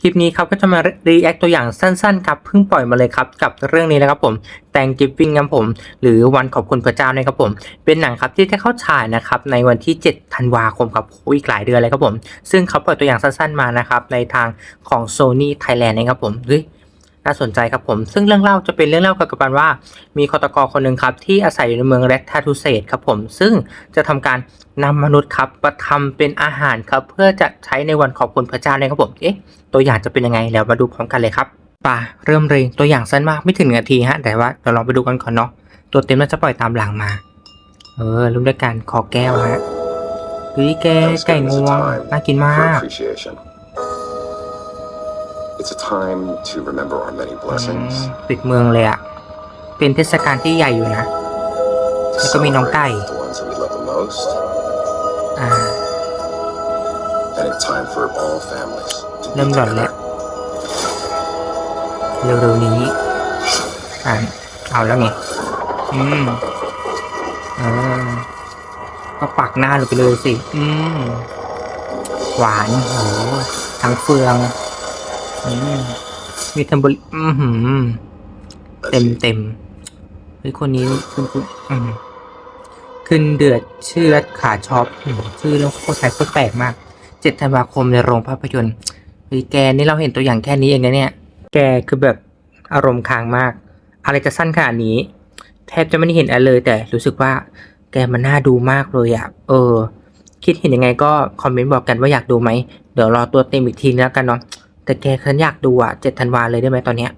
คลิปนี้ครับก็จะมารีแอคตัวอย่างสั้นๆครับเพิ่งปล่อยมาเลยครับกับเรื่องนี้นะครับผมแตงกิฟวิ่งครับผม หรือวันขอบคุณพระเจ้านะครับผม เป็นหนังครับที่จะเข้าฉายนะครับในวันที่ 7 ธันวาคมครับโอ้ยอีกหลายเดือนเลยครับผม ซึ่งเขาปล่อยตัวอย่างสั้นๆมานะครับในทางของ Sony Thailand นะครับผมเฮ้ย น่าสนใจครับผม ซึ่งเรื่องเล่าจะเป็นเรื่องเล่าเกี่ยวกับการว่า มีฆาตกรคนหนึ่งครับ ที่อาศัยอยู่ในเมืองแรดทาทูเซตครับผม ซึ่งจะทำการนำมนุษย์ครับมาทำเป็นอาหารครับเพื่อจะใช้ในวันขอบคุณพระเจ้านะครับผมเอ๊ะตัวอย่างจะเป็นยังไงแล้วมาดูพร้อมกันเลยครับป่าเริ่มเลยตัวอย่างสั้นมากไม่ถึงนาทีฮะแต่ว่าเราลองไปดูกันก่อนเนาะตัวเต็มน่าจะปล่อยตามหลังมา เออรุ่มด้วยการขอแก้วฮะเฮ้ยแกไก่งวงน่ากินมาก It's a time to remember our many อืม blessings. ปิดเมืองเลยอะเป็นเทศกาลที่ใหญ่อยู่นะ to แล้วก็มีน้องไก่ celebrate the ones that we love the most, อ่า and it's time for all families to be เริ่มหลอนแล้ว together. เร็วๆนี้ อ่าเอาแล้วไงอืมเออก็ปักหน้าลงไปเลยสิ อืม หวานโหทั้งเฟืองอื มีทัมบอรอือหือ เต็มเต็มเฮ้ยคนนี้คุณคุณอืมขึ้นเดือดเชื่อดขาช็อปชื่อเรื่องโคตรไทยโคตรแปลกมากเจ็ดธันวาคมในโรงภาพยนตร์เฮ้ยแกนี่เราเห็นตัวอย่างแค่นี้เองนะเนี่ย แกคือแบบอารมณ์ค้างมาก อะไรจะสั้นขนาดนี้ แทบจะไม่ได้เห็นอะไรเลย แต่รู้สึกว่าแกมันน่าดูมากเลยอะเออ คิดเห็นยังไงก็คอมเมนต์บอกกันว่าอยากดูไหม เดี๋ยวรอตัวเต็มอีกทีนึงแล้วกันเนาะ แต่แกฉันอยากดูอะเจ็ดธันวาเลยได้ไหมตอนเนี้ย